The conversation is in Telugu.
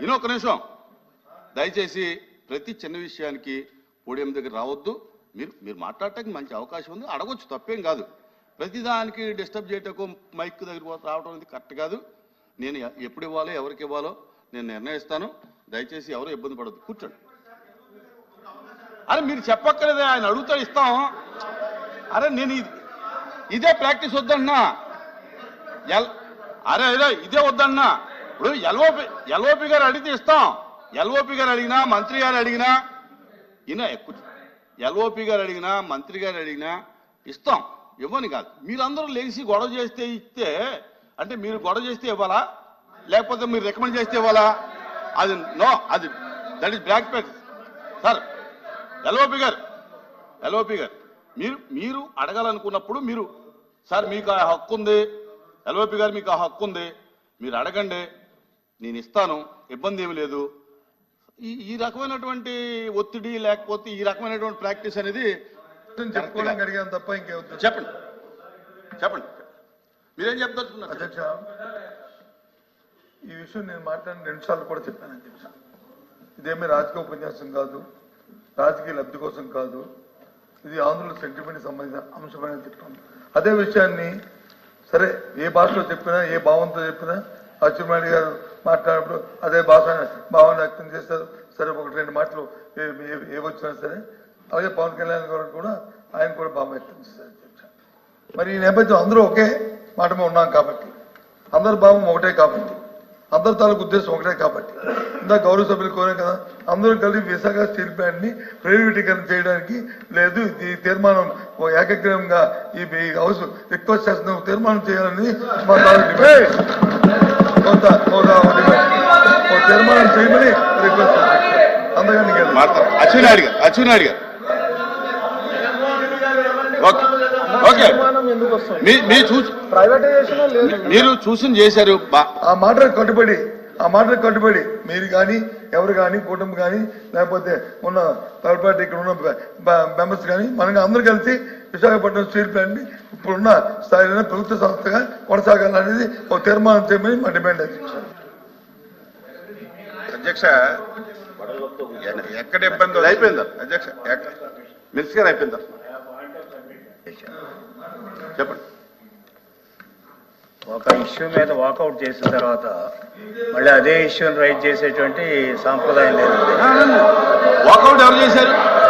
ఇనొక నిమిషం. దయచేసి ప్రతి చిన్న విషయానికి పోడియం దగ్గర రావద్దు. మీరు మీరు మాట్లాడటానికి మంచి అవకాశం ఉంది. అడగొచ్చు తప్పేం కాదు. ప్రతిదానికి డిస్టర్బ్ చేయటకు మైక్ దగ్గర రావడం అనేది కరెక్ట్ కాదు. నేను ఎప్పుడు ఇవ్వాలో ఎవరికి ఇవ్వాలో నేను నిర్ణయిస్తాను. దయచేసి ఎవరు ఇబ్బంది పడద్దు. కూర్చోండి. అరే మీరు చెప్పక్కర్లేదే. ఆయన అడుగుతా ఇస్తాం. అరే నేను ఇదే ప్రాక్టీస్ వద్దన్నా. ఎల్ అరే అరే ఇదే వద్దన్నా. ఇప్పుడు ఎల్ఓపి ఎల్ఓపి గారు అడిగితే ఇస్తాం. ఎల్ఓపి గారు అడిగినా మంత్రి గారు అడిగినా ఈయన ఎక్కువ ఎల్ఓపి గారు అడిగినా మంత్రి గారు అడిగినా ఇస్తాం. ఇవ్వని కాదు. మీరందరూ లేచి గొడవ చేస్తే ఇస్తే అంటే మీరు గొడవ చేస్తే ఇవ్వాలా? లేకపోతే మీరు రికమెండ్ చేస్తే ఇవ్వాలా? అది నో అది that is black pack sir LOP గారు ఎల్ఓపి గారు మీరు మీరు అడగాలనుకున్నప్పుడు మీరు సార్ మీకు ఆ హక్కు ఉంది. ఎల్ఓపి గారు మీకు ఆ హక్కు ఉంది. మీరు అడగండి. నేను ఇస్తాను ఇబ్బంది ఏమి లేదు. ఈ ఈ రకమైనటువంటి ఒత్తిడి లేకపోతే ఈ రకమైనటువంటి ప్రాక్టీస్ అనేది చెప్పుకోవడానికి అడిగాను తప్ప ఇంకేవద్దు చెప్పండి. చెప్పండి. మీరేం చెప్తారు? అధ్యక్ష ఈ విషయం నేను మాట్లాడిన రెండు సార్లు కూడా చెప్పాను అధ్యక్ష. ఇదేమీ రాజకీయ ఉపన్యాసం కాదు రాజకీయ లబ్ధి కోసం కాదు ఇది ఆంధ్రుల సెంటిమెంట్ సంబంధించిన అంశమైన చెప్తాను అదే విషయాన్ని సరే ఏ భాషలో చెప్పినా ఏ భావంతో చెప్పినా అచ్చెన్నాయుడు గారు మాట్లాడినప్పుడు అదే భాష భావన వ్యక్తం చేస్తారు. సరే ఒకటి రెండు మాటలు ఏ- ఏవొచ్చినా సరే. అలాగే పవన్ కళ్యాణ్ గారు కూడా ఆయన కూడా భావం వ్యక్తం చేశారు. మరి ఈ నేపథ్యం అందరూ ఒకే మాట ఉన్నాం కాబట్టి అందరి భావం ఒకటే కాబట్టి అందరి తాలూకు ఉద్దేశం ఒకటే కాబట్టి ఇందా గౌరవ సభ్యులు కోరాం కదా అందరూ కలిసి విశాఖ స్టీల్ ప్లాంట్ని ప్రైవేటీకరణ చేయడానికి లేదు ఈ తీర్మానం ఓ ఏకగ్రీవంగా ఈ హౌస్ రిక్వెస్ట్ చేస్తున్న తీర్మానం చేయాలని మా తాలూకు కొంత ఒక తీర్మానం చేయమని రిక్వెస్ట్ అందుకని నీకు మాట్లాడు. గారు గారు. ఓకే మీరు చూసి ప్రైవేటైజేషన్ లేదు. మీరు చూసి చేశారు ఆ మాటలకు కట్టుబడి ఆ మాటలకు కట్టుబడి మీరు కానీ ఎవరు కానీ కుటుంబం కానీ లేకపోతే ఉన్న థర్డ్ పార్టీ ఇక్కడ ఉన్న మెంబర్స్ కానీ మనం అందరూ కలిసి విశాఖపట్నం స్టీల్ ప్లాంట్ని ఇప్పుడున్న స్థాయిలో ప్రభుత్వ సంస్థగా కొనసాగాలనేది ఒక తీర్మానం చేయమని మా డిమాండ్ అధ్యక్ష ఎక్కడ ఇబ్బంది అయిపోయిందా? అధ్యక్ష మినిస్టర్ గారు అయిపోయిందా? చెప్పండి. ఒక ఇష్యూ మీద వాకౌట్ చేసిన తర్వాత మళ్ళీ అదే ఇష్యూని రైట్ చేసేటువంటి సాంప్రదాయం లేదు వాకౌట్ ఎవరు చేశారు?